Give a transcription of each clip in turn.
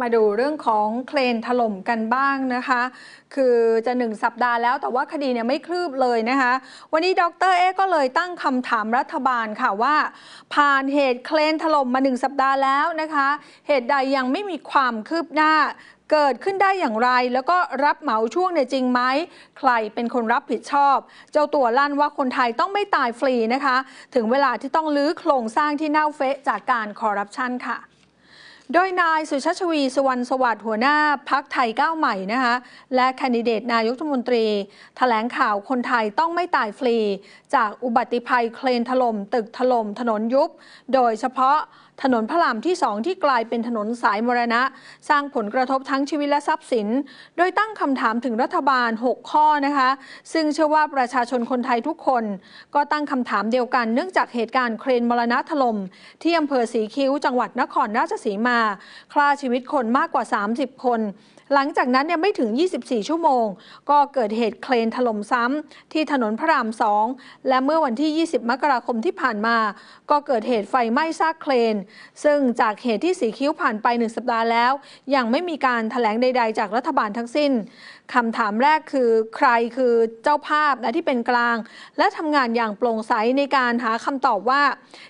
มาดูเรื่องของเครนถล่มกันบ้างนะคะ คือจะหนึ่งสัปดาห์แล้วแต่ว่าคดีเนี่ยไม่คลืบเลยนะคะ วันนี้ดรเอก็เลยตั้งคำถามรัฐบาลค่ะว่า ผ่านเหตุเครนถล่มมาหนึ่งสัปดาห์แล้วนะคะ เหตุใดยังไม่มีความคืบหน้าเกิดขึ้นได้อย่างไร แล้วก็รับเหมาช่วงเนี่ยจริงไหมใครเป็นคนรับผิดชอบ เจ้าตัวลั่นว่าคนไทยต้องไม่ตายฟรีนะคะ ถึงเวลาที่ต้องลื้อโครงสร้างที่เน่าเฟะจากการคอร์รัปชันค่ะ โดยนายสุชาชวีสุวรรณสวัสดิ์หัวหน้าพักไทยก้าวใหม่นะคะและแคนดิเดตนายกรัฐมนตรีถแถลงข่าวคนไทยต้องไม่ตายฟรี จากอุบัติภัยเครนถล่มตึกถล่มถนนยุบ โดยเฉพาะถนนพระรามที่2ที่กลายเป็นถนนสายมรณะ สร้างผลกระทบทั้งชีวิตและทรัพย์สิน โดยตั้งคำถามถึงรัฐบาล 6 ข้อนะคะ ซึ่งเชื่อว่าประชาชนคนไทยทุกคน ก็ตั้งคำถามเดียวกันเนื่องจากเหตุการณ์เครนมรณะถล่มที่อำเภอสีคิ้วจังหวัดนครราชสีมาฆ่าชีวิตคนมากกว่า 30 คน หลังจากนั้นเนี่ยไม่ถึง 24 ชั่วโมง ก็เกิดเหตุเครนถล่มซ้ำที่ถนนพระรามสองและเมื่อวันที่ 20 มกราคมที่ผ่านมา ก็เกิดเหตุไฟไหม้ซากเครนซึ่งจากเหตุที่สีคิ้วผ่านไปหนึ่งสัปดาห์แล้ว ยังไม่มีการถแถลงใด ๆ จากรัฐบาลทั้งสิ้นคำถามแรกคือใครคือเจ้าภาพนะที่เป็นกลาง และทำงานอย่างโปร่งใสในการหาคำตอบว่า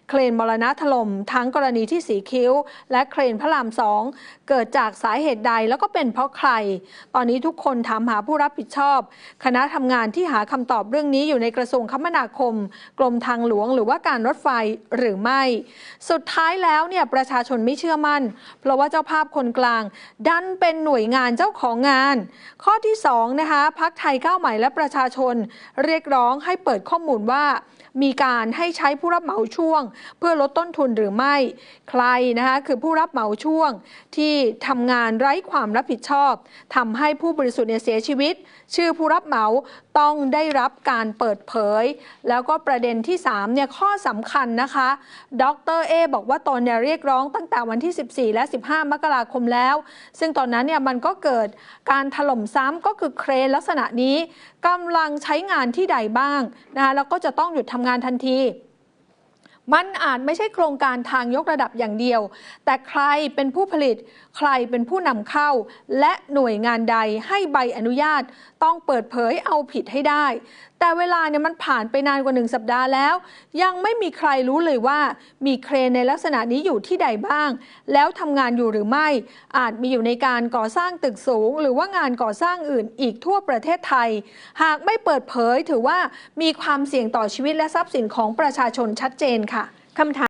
เครนมรณะถล่มทั้งกรณีที่สีคิ้ว และเครนพระรามสองเกิดจากสาเหตุใดแล้วก็เป็นเพราะใคร ตอนนี้ทุกคนถามหาผู้รับผิดชอบ คณะทำงานที่หาคำตอบเรื่องนี้อยู่ในกระทรวงคมนาคม กรมทางหลวงหรือว่าการรถไฟหรือไม่ สุดท้ายแล้วเนี่ยประชาชนไม่เชื่อมั่น เพราะว่าเจ้าภาพคนกลาง ดันเป็นหน่วยงานเจ้าของงาน ข้อที่2นะคะพักไทยก้าวใหม่และประชาชน เรียกร้องให้เปิดข้อมูลว่ามีการให้ใช้ผู้รับเหมาช่วง เพื่อลดต้นทุนหรือไม่ ใครนะคะคือผู้รับเหมาาช่วง ที่ทำงานไร้ความรับผิดชอบทำให้ผู้บริสุทธิ์เนี่ยเสียชีวิต ชื่อผู้รับเหมาต้องได้รับการเปิดเผย แล้วก็ประเด็นที่3เนี่ยข้อสำคัญนะคะ ดรเอบอกว่าตนเนี่ยเรียกร้องตั้งแต่วันที่ 14 และ 15 มกราคมแล้ว ซึ่งตอนนั้นเนี่ยมันก็เกิดการถล่มซ้ำก็คือเครนลักษณะนี้กำลังใช้งานที่ใดบ้างนะคะแล้วก็จะต้องหยุดทำงานทันที มันอาจไม่ใช่โครงการทางยกระดับอย่างเดียว แต่ใครเป็นผู้ผลิต ใครเป็นผู้นำเข้า และหน่วยงานใดให้ใบอนุญาตต้องเปิดเผยเอาผิดให้ได้ แต่เวลาเนี่ยมันผ่านไปนานกว่าหนึ่งสัปดาห์แล้ว ยังไม่มีใครรู้เลยว่า มีเครนในลักษณะนี้อยู่ที่ใดบ้าง แล้วทำงานอยู่หรือไม่ อาจมีอยู่ในการก่อสร้างตึกสูง หรือว่างานก่อสร้างอื่นอีกทั่วประเทศไทย หากไม่เปิดเผยถือว่ามีความเสี่ยงต่อชีวิตและทรัพย์สินของประชาชนชัดเจนค่ะคำถาม